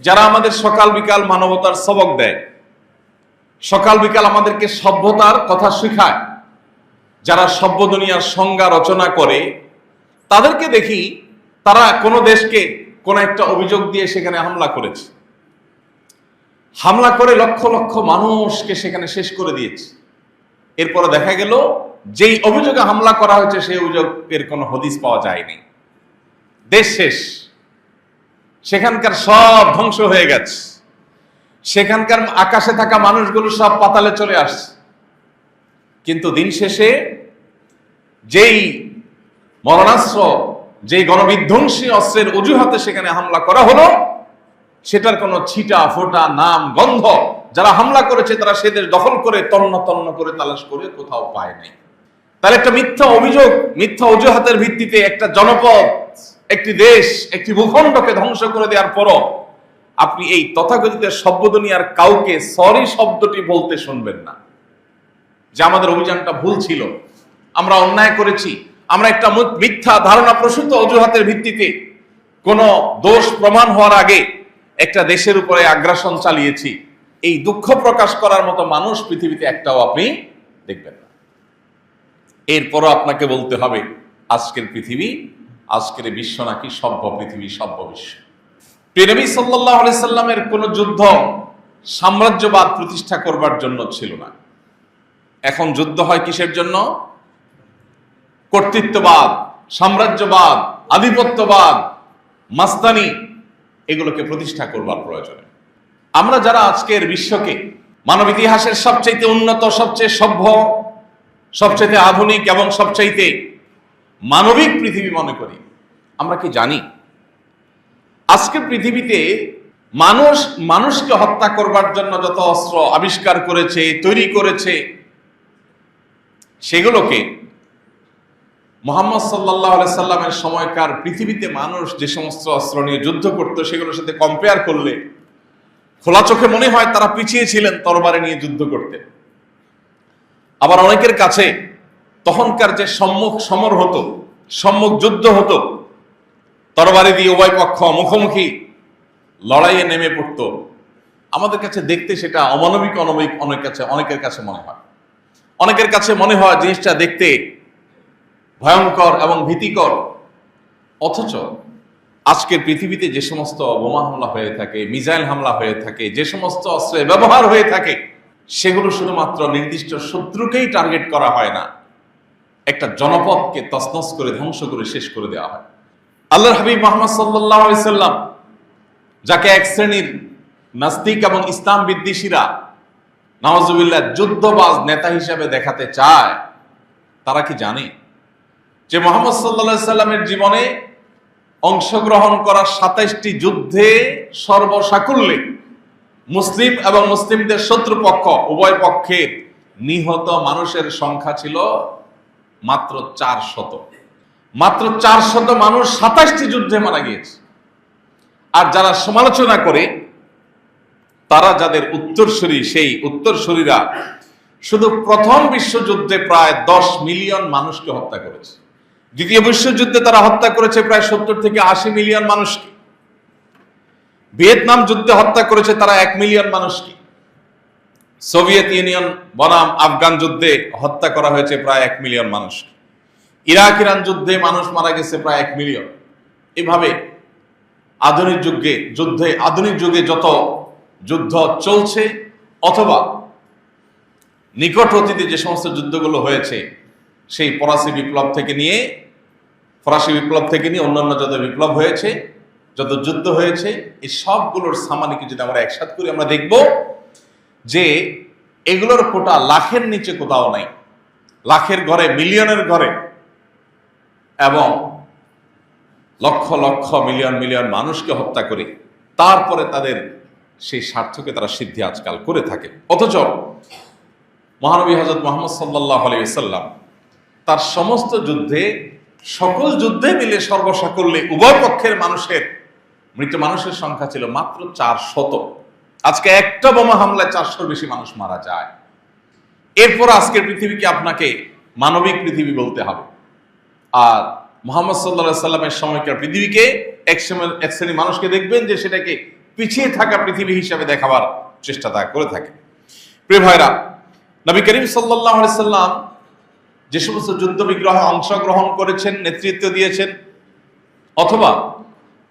যারা আমাদের সকাল বিকাল মানবতার সবক দেয়, সকাল বিকাল আমাদেরকে সভ্যতার কথা শেখায়, যারা সভ্য দুনিয়ার সংজ্ঞা রচনা করে, তাদেরকে দেখি তারা কোনো দেশকে কোন একটা অভিযোগ দিয়ে সেখানে হামলা করেছে। হামলা করে লক্ষ লক্ষ মানুষকে সেখানে শেষ করে দিয়েছে। এরপরে দেখা গেল, যেই অভিযোগে হামলা করা হয়েছে, সেই অভিযোগের কোনো হদিস পাওয়া যায়নি। দেশ শেষ। সেখানকার সব ধ্বংস হয়ে গেছে। সেখানকার আকাশে থাকা মানুষগুলো সব পাতালে চলে আসছে। কিন্তু দিন শেষে যেই মরণাস্ত্র, যেই গণবিধ্বংসী অস্ত্রের অজুহাতে সেখানে হামলা করা হলো, সেটার কোনো ছিটা, ফোটা, নাম, গন্ধ যারা হামলা করেছে, তারা সেদের দখল করে, তন্ন তন্ন করে তালাশ করে কোথাও পায় নাই। তাহলে একটা মিথ্যা অভিযোগ, মিথ্যা অজুহাতের ভিত্তিতে একটা জনপদ একটি দেশ, একটি ভূখণ্ডকে ধ্বংস করে দেওয়ার পরও আপনি এই তথাকথিত সভ্য দুনিয়ার কাউকে সরি শব্দটি বলতে শুনবেন না। যে আমাদের অভিযানটা ভুল ছিল, আমরা অন্যায় করেছি, আমরা একটা মিথ্যা ধারণা প্রসূত অজুহাতের ভিত্তিতে কোন দোষ প্রমাণ হওয়ার আগে একটা দেশের উপরে আগ্রাসন চালিয়েছি। এই দুঃখ প্রকাশ করার মতো মানুষ পৃথিবীতে একটাও আপনি দেখবেন না। এরপরও আপনাকে বলতে হবে, আজকের পৃথিবী আজকের বিশ্ব নাকি সভ্য পৃথিবী, সভ্য বিশ্ব। প্রেরবী সাল্লাহ আলি সাল্লামের কোন যুদ্ধ সাম্রাজ্যবাদ প্রতিষ্ঠা করবার জন্য ছিল না। এখন যুদ্ধ হয় কিসের জন্য? কর্তৃত্ববাদ, সাম্রাজ্যবাদ, আধিপত্যবাদ মাস্তানি এগুলোকে প্রতিষ্ঠা করবার প্রয়োজনে। আমরা যারা আজকের বিশ্বকে মানব ইতিহাসের সবচাইতে উন্নত, সবচেয়ে সভ্য, সবচাইতে আধুনিক এবং সবচাইতে মানবিক পৃথিবী মনে করি। আমরা কি জানি? আজকে পৃথিবীতে মানুষ, মানুষকে হত্যা করবার জন্য যত অস্ত্র আবিষ্কার করেছে, তৈরি করেছে, সেগুলোকে মোহাম্মদ সাল্লাহ সাল্লামের সময়কার পৃথিবীতে মানুষ যে সমস্ত অস্ত্র নিয়ে যুদ্ধ করতো, সেগুলোর সাথে কম্পেয়ার করলে খোলা চোখে মনে হয় তারা পিছিয়ে ছিলেন তরবারে নিয়ে যুদ্ধ করতে। আবার অনেকের কাছে তখনকার যে সম্মুখ সমর হতো, সম্মুখ যুদ্ধ হতো, তরবারি দিয়ে উভয় পক্ষ মুখোমুখি লড়াইয়ে নেমে পড়ত। আমাদের কাছে দেখতে সেটা অমানবিক অনবিক অনেক কাছে, অনেকের কাছে মনে হয়। অনেকের কাছে মনে হয় জিনিসটা দেখতে ভয়ঙ্কর এবং ভীতিকর। অথচ আজকের পৃথিবীতে যে সমস্ত বোমা হামলা হয়ে থাকে মিজাইল হামলা হয়ে থাকে, যে সমস্ত অস্ত্রের ব্যবহার হয়ে থাকে, সেগুলো শুধুমাত্র নির্দিষ্ট শত্রুকেই টার্গেট করা হয় না। একটা জনপদকে তসনস করে, ধ্বংস করে, শেষ করে দেওয়া হয়। আল্লাহর হাবিব মোহাম্মদ সাল্লাম, যাকে এক শ্রেণির নাস্তিক এবং ইসলাম বিদ্বেষীরা নওয়াজুবিল্লাহ যুদ্ধবাজ নেতা হিসেবে দেখাতে চায়, তারা কি জানে যে মোহাম্মদ সাল্লা সাল্লামের জীবনে অংশগ্রহণ করা সাতাইশটি যুদ্ধে সর্বসাকুল্যে মুসলিম এবং মুসলিমদের শত্রুপক্ষ, উভয় পক্ষের নিহত মানুষের সংখ্যা ছিল মাত্র চার শত। মাত্র চার শত মানুষ সাতাশটি যুদ্ধে মারা গিয়েছে। আর যারা সমালোচনা করে, তারা যাদের উত্তরসূরি, সেই উত্তরসূরিরা শুধু প্রথম বিশ্বযুদ্ধে প্রায় দশ মিলিয়ন মানুষকে হত্যা করেছে। দ্বিতীয় বিশ্বযুদ্ধে তারা হত্যা করেছে প্রায় সত্তর থেকে আশি মিলিয়ন মানুষকে। ভিয়েতনাম যুদ্ধে হত্যা করেছে তারা এক মিলিয়ন মানুষকে। সোভিয়েত ইউনিয়ন বনাম আফগান যুদ্ধে হত্যা করা হয়েছে প্রায় এক মিলিয়ন মানুষ। ইরাক ইরান যুদ্ধে মানুষ মারা গেছে প্রায় এক মিলিয়ন। এভাবে আধুনিক যুগে, যুদ্ধে, আধুনিক যুগে যত যুদ্ধ চলছে অথবা নিকট অতীতে যে সমস্ত যুদ্ধগুলো হয়েছে, সেই ফরাসি বিপ্লব থেকে নিয়ে, ফরাসি বিপ্লব থেকে নিয়ে অন্যান্য যত বিপ্লব হয়েছে, যত যুদ্ধ হয়েছে, এই সবগুলোর সামানিকে যদি আমরা একসাথ করি, আমরা দেখব যে এগুলোর কোটা লাখের নিচে কোথাও নাই। লাখের ঘরে, মিলিয়নের ঘরে। এবং লক্ষ লক্ষ, মিলিয়ন মিলিয়ন মানুষকে হত্যা করে তারপরে তাদের সেই স্বার্থকে তারা সিদ্ধি আজকাল করে থাকে। অথচ মহানবী হজরত মোহাম্মদ সাল্লাহ আলাইসাল্লাম তার সমস্ত যুদ্ধে, সকল যুদ্ধে মিলে সর্বসাকল্যে উভয় পক্ষের মানুষের, মৃত মানুষের সংখ্যা ছিল মাত্র চার শত আজকে একটা বোমা হামলায় চারশোর বেশি মানুষ মারা যায়। এরপর আজকের পৃথিবীকে আপনাকে মানবিক পৃথিবী বলতে হবে? আর মোহাম্মদ সাল্লাহ সাল্লামের সময়কার পৃথিবীকে এক সময় এক শ্রেণি মানুষকে দেখবেন যে সেটাকে পিছিয়ে থাকা পৃথিবী হিসাবে দেখাবার চেষ্টা তা করে থাকে। প্রিয় ভাইরা, নবী করিম সাল্লাহ সাল্লাম যে সমস্ত যুদ্ধ বিগ্রহে অংশগ্রহণ করেছেন, নেতৃত্ব দিয়েছেন, অথবা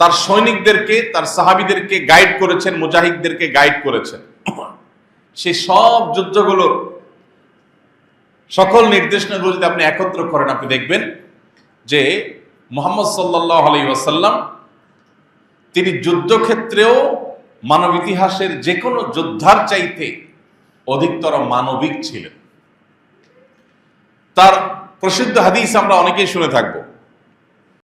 তার সৈনিকদেরকে, তার সাহাবিদেরকে গাইড করেছেন, মুজাহিদদেরকে গাইড করেছেন। সেই সব যুদ্ধগুলোর সকল নির্দেশনাগুলো যদি আপনি একত্র করেন, আপনি দেখবেন যে মোহাম্মদ সাল্লাহ আলী ওয়াসাল্লাম তিনি যুদ্ধক্ষেত্রেও মানব ইতিহাসের যে কোনো যোদ্ধার চাইতে অধিকতর মানবিক ছিলেন। তার প্রসিদ্ধ হাদিস আমরা অনেকেই শুনে থাকব।